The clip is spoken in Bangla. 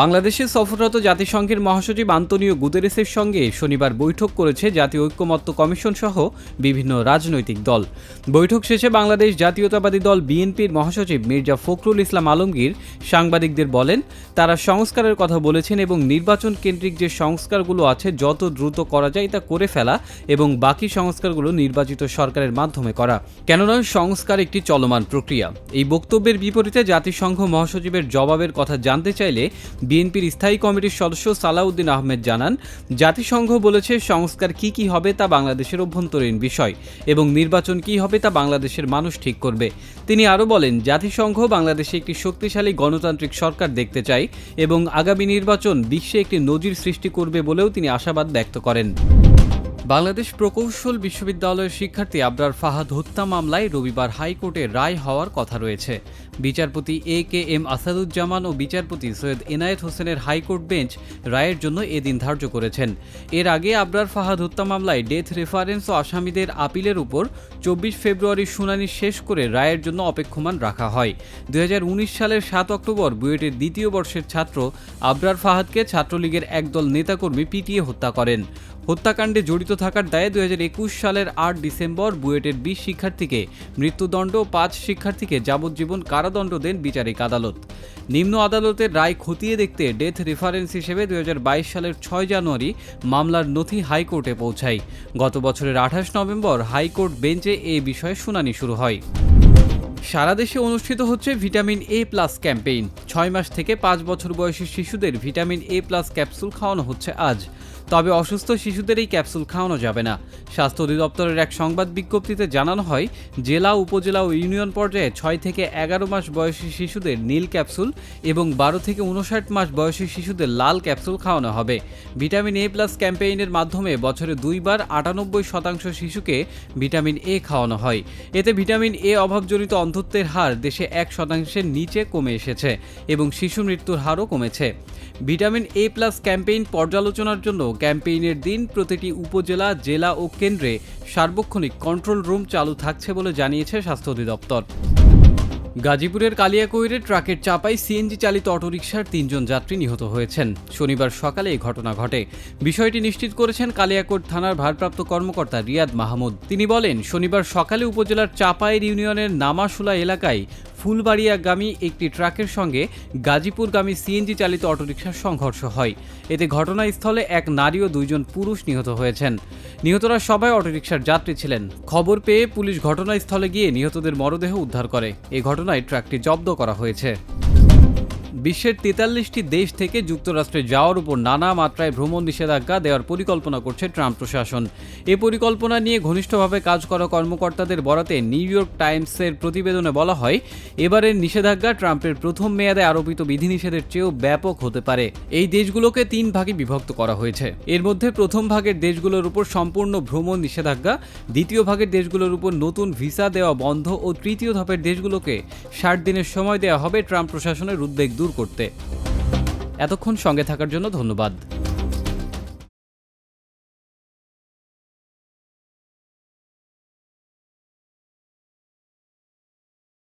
বাংলাদেশে সফররত জাতিসংঘের মহাসচিব আন্তনিও গুতেরেসের সঙ্গে শনিবার বৈঠক করেছে জাতীয় ঐক্যমত্য কমিশন সহ বিভিন্ন রাজনৈতিক দল। বৈঠক শেষে বাংলাদেশ জাতীয়তাবাদী দল বিএনপির মহাসচিব মির্জা ফখরুল ইসলাম আলমগীর সাংবাদিকদের বলেন, তারা সংস্কারের কথা বলেছেন এবং নির্বাচন কেন্দ্রিক যে সংস্কারগুলো আছে যত দ্রুত করা যায় তা করে ফেলা এবং বাকি সংস্কারগুলো নির্বাচিত সরকারের মাধ্যমে করা। কেননা, সংস্কার একটি চলমান প্রক্রিয়া। এই বক্তব্যের বিপরীতে জাতিসংঘ মহাসচিবের জবাবের কথা জানতে চাইলে বিএনপির স্থায়ী কমিটির সদস্য সালাউদ্দিন আহমেদ জানান, জাতিসংঘ বলেছে সংস্কার কি কি হবে তা বাংলাদেশের অভ্যন্তরীণ বিষয় এবং নির্বাচন কি হবে তা বাংলাদেশের মানুষ ঠিক করবে। তিনি আরও বলেন, জাতিসংঘ বাংলাদেশে একটি শক্তিশালী গণতান্ত্রিক সরকার দেখতে চায় এবং আগামী নির্বাচন বিশ্বে একটি নজির সৃষ্টি করবে বলেও তিনি আশাবাদ ব্যক্ত করেন। বাংলাদেশ প্রকৌশল বিশ্ববিদ্যালয়ের শিক্ষার্থী আবরার ফাহাদ হত্যা মামলায় রবিবার হাইকোর্টে রায় হওয়ার কথা রয়েছে। বিচারপতি এ কে এম আসাদুজ্জামান ও বিচারপতি সৈয়দ এনায়েত হোসেনের হাইকোর্ট বেঞ্চ রায়ের জন্য এদিন ধার্য করেছেন। এর আগে আবরার ফাহাদ হত্যা মামলায় ডেথ রেফারেন্স ও আসামিদের আপিলের উপর চব্বিশ ফেব্রুয়ারি শুনানি শেষ করে রায়ের জন্য অপেক্ষমান রাখা হয়। দুই হাজার উনিশ সালের সাত অক্টোবর বুয়েটের দ্বিতীয় বর্ষের ছাত্র আবরার ফাহাদকে ছাত্রলীগের একদল নেতাকর্মী পিটিয়ে হত্যা করেন। হত্যাকাণ্ডে জড়িত থাকার দায়ে দু হাজার একুশ সালের আট ডিসেম্বর বুয়েটের বিশ শিক্ষার্থীকে মৃত্যুদণ্ড পাঁচ শিক্ষার্থীকে যাবজ্জীবন কারাদণ্ড দেন বিচারিক আদালত। নিম্ন আদালতের রায় খতিয়ে দেখতে ডেথ রেফারেন্স হিসেবে দু হাজার বাইশ সালের ছয় জানুয়ারি মামলার নথি হাইকোর্টে পৌঁছায়। গত বছরের আঠাশ নভেম্বর হাইকোর্ট বেঞ্চে এ বিষয়ে শুনানি শুরু হয়। সারা দেশে অনুষ্ঠিত হচ্ছে ভিটামিন এ প্লাস ক্যাম্পেইন। ছয় মাস থেকে পাঁচ বছর বয়সী শিশুদের ভিটামিন এ প্লাস ক্যাপসুল খাওয়ানো হচ্ছে আজ। তবে অসুস্থ শিশুদের এই ক্যাপসুল খাওয়ানো যাবে না। স্বাস্থ্য অধিদপ্তরের এক সংবাদ বিজ্ঞপ্তিতে জানানো হয়, জেলা, উপজেলা ও ইউনিয়ন পর্যায়ে ছয় থেকে এগারো মাস বয়সী শিশুদের নীল ক্যাপসুল এবং বারো থেকে উনষাট মাস বয়সী শিশুদের লাল ক্যাপসুল খাওয়ানো হবে। ভিটামিন এ প্লাস ক্যাম্পেইনের মাধ্যমে বছরে দুইবার আটানব্বই শতাংশ শিশুকে ভিটামিন এ খাওয়ানো হয়। এতে ভিটামিন এ অভাবজনিত অন্ধত্বের হার দেশে এক শতাংশের নিচে কমে এসেছে এবং শিশু মৃত্যুর হারও কমেছে। ভিটামিন এ প্লাস ক্যাম্পেইন পর্যালোচনার জন্য ক্যাম্পেইনের দিন প্রতিটি উপজেলা, জেলা ও কেন্দ্রে সার্বক্ষণিক কন্ট্রোল রুম চালু থাকছে বলে জানিয়েছে স্বাস্থ্য অধিদপ্তর। গাজীপুরের কালিয়াকৈরে ট্রাকের চাপায় সিএনজি চালিত অটোরিকশার তিনজন যাত্রী নিহত হয়েছেন। শনিবার সকালে এই ঘটনা ঘটে। বিষয়টি নিশ্চিত করেছেন কালিয়াকোট থানার ভারপ্রাপ্ত কর্মকর্তা রিয়াদ মাহমুদ। তিনি বলেন, শনিবার সকালে উপজেলার চাপাইর ইউনিয়নের নামাশুলা এলাকায় ফুলবাড়িয়াগামী একটি ট্রাকের সঙ্গে গাজীপুরগামী সিএনজি চালিত অটোরিকশার সংঘর্ষ হয়। এতে ঘটনাস্থলে এক নারী ও দুইজন পুরুষ নিহত হয়েছেন। নিহতরা সবাই অটোরিকশার যাত্রী ছিলেন। খবর পেয়ে পুলিশ ঘটনাস্থলে গিয়ে নিহতদের মরদেহ উদ্ধার করে। এ ঘটনায় ট্রাকটি জব্দ করা হয়েছে। বিশ্বের তেতাল্লিশটি দেশ থেকে যুক্তরাষ্ট্রে যাওয়ার উপর নানা মাত্রায় ভ্রমণ নিষেধাজ্ঞা দেওয়ার পরিকল্পনা করছে ট্রাম্প প্রশাসন। এ পরিকল্পনা নিয়ে ঘনিষ্ঠভাবে কাজ করা কর্মকর্তাদের বরাতে নিউ ইয়র্ক টাইমসের প্রতিবেদনে বলা হয়, এবারের নিষেধাজ্ঞা ট্রাম্পের প্রথম মেয়াদে আরোপিত বিধিনিষেধের চেয়েও ব্যাপক হতে পারে। এই দেশগুলোকে তিন ভাগে বিভক্ত করা হয়েছে। এর মধ্যে প্রথম ভাগের দেশগুলোর উপর সম্পূর্ণ ভ্রমণ নিষেধাজ্ঞা, দ্বিতীয় ভাগের দেশগুলোর উপর নতুন ভিসা দেওয়া বন্ধ ও তৃতীয় ধাপের দেশগুলোকে ষাট দিনের সময় দেওয়া হবে, ট্রাম্প প্রশাসনের উদ্বেগ দূর করতে। এতক্ষণ সঙ্গে থাকার জন্য ধন্যবাদ।